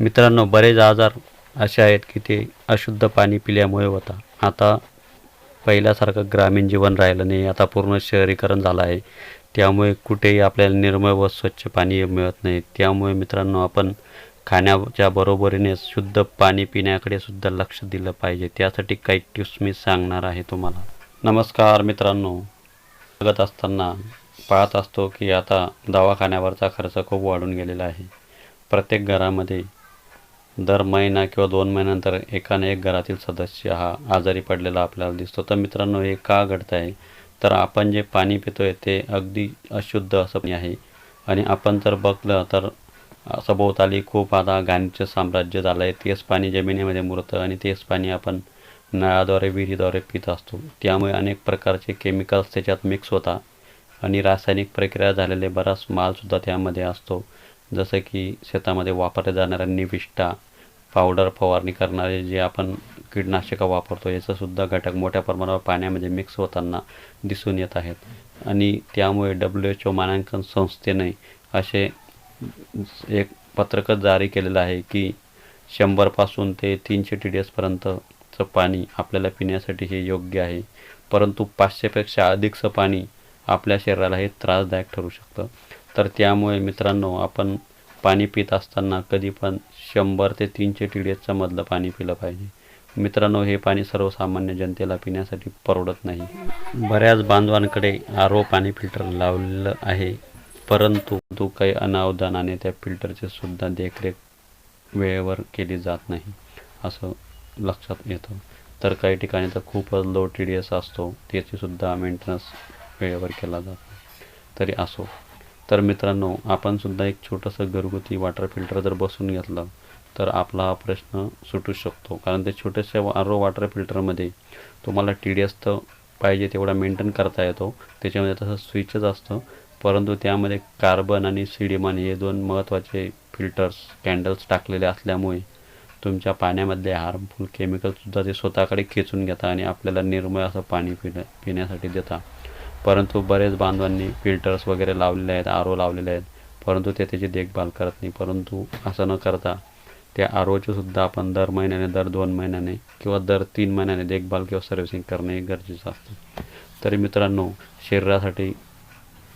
मित्रांनो बरेच आजार असे आहेत की ते अशुद्ध पाणी पिल्यामुळे होता. आता पहिल्यासारखं ग्रामीण जीवन राहिलं नाही. आता पूर्ण शहरीकरण झालं आहे. त्यामुळे कुठेही आपल्याला निर्मळ व स्वच्छ पाणी मिळत नाही. त्यामुळे मित्रांनो आपण खाण्याच्या बरोबरीने शुद्ध पाणी पिण्याकडे सुद्धा लक्ष दिलं पाहिजे. त्यासाठी काही टिप्स मी सांगणार आहे तुम्हाला. नमस्कार मित्रांनो. बघत असताना पाहत असतो की आता दवाखान्यावरचा खर्च खूप वाढून गेलेला आहे. प्रत्येक घरामध्ये दर महिना किंवा दोन महिन्यानंतर एकाने एक घरातील सदस्य हा आजारी पडलेला आपल्याला दिसतो. तर मित्रांनो हे का घडत आहे तर आपण जे पाणी पितोय ते अगदी अशुद्ध असं पाणी आहे. आणि आपण जर बघलं तर सभोवताली खूप आता घाणीचं साम्राज्य झालं आहे तेच पाणी जमिनीमध्ये मुरतं आणि तेच पाणी आपण नळाद्वारे विहिरीद्वारे पित असतो. त्यामुळे अनेक प्रकारचे केमिकल्स त्याच्यात मिक्स होतात आणि रासायनिक प्रक्रिया झालेले बराच मालसुद्धा त्यामध्ये असतो. जसं की शेतामध्ये वापरल्या जाणाऱ्या निविष्ठा पावडर फवारणी करणारे जे आपण कीडनाशकं वापरतो याचंसुद्धा घटक मोठ्या प्रमाणावर पाण्यामध्ये मिक्स होताना दिसून येत आहेत. आणि त्यामुळे डब्ल्यू एच ओ मानांकन संस्थेने असे एक पत्रकच जारी केलेलं आहे की शंभरपासून ते तीनशे टी डी एसपर्यंतचं पाणी आपल्याला पिण्यासाठी हे योग्य आहे. परंतु पाचशेपेक्षा अधिकचं पाणी आपल्या शरीराला हे त्रासदायक ठरू शकतं. तर त्यामुळे मित्रांनो आपण पाणी पित असताना कधी पण शंभर ते तीनशे टी डी एसचं मधलं पाणी पिलं पाहिजे. मित्रांनो हे पाणी सर्वसामान्य जनतेला पिण्यासाठी परवडत नाही. बऱ्याच बांधवांकडे आर ओ पाणी फिल्टर लावलेलं आहे. परंतु तो काही अनावधानाने त्या फिल्टरची सुद्धा देखरेख वेळेवर केली जात नाही असं लक्षात येतं. तर काही ठिकाणी तर खूपच लो टी डी एस असतो त्याचीसुद्धा मेंटेनन्स वेळेवर केला जातो. तरी असो. तर मित्रांनो आपण सुद्धा एक छोटंसं घरगुती वॉटर फिल्टर जर बसून घेतलं तर आपला हा प्रश्न सुटू शकतो. कारण ते छोट्याशा आर ओ वॉटर फिल्टरमध्ये तुम्हाला टी डी एस तर पाहिजे तेवढा मेंटेन करता येतो. त्याच्यामध्ये तसं स्विचच असतं. परंतु त्यामध्ये कार्बन आणि सिडिमन हे दोन महत्त्वाचे फिल्टर्स कॅन्डल्स टाकलेले असल्यामुळे तुमच्या पाण्यामधले हार्मफुल केमिकलसुद्धा ते स्वतःकडे खेचून घेता आणि आपल्याला निर्मळ असं पाणी पिण्या पिण्यासाठी देता परंतु बरेच बांधवांनी फिल्टर्स वगैरे लावलेले आहेत आर ओ लावलेले आहेत. परंतु ते त्याची देखभाल करत नाही. परंतु असं न करता त्या आर ओचीसुद्धा आपण दर महिन्याने दर दोन महिन्याने किंवा दर तीन महिन्याने देखभाल किंवा सर्व्हिसिंग करणे गरजेचं असतं. तरी मित्रांनो शरीरासाठी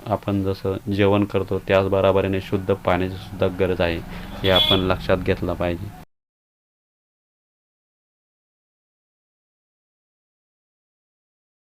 आपण जसं जेवण करतो त्याच बरोबरीने शुद्ध पाण्याची सुद्धा गरज आहे हे आपण लक्षात घेतलं पाहिजे.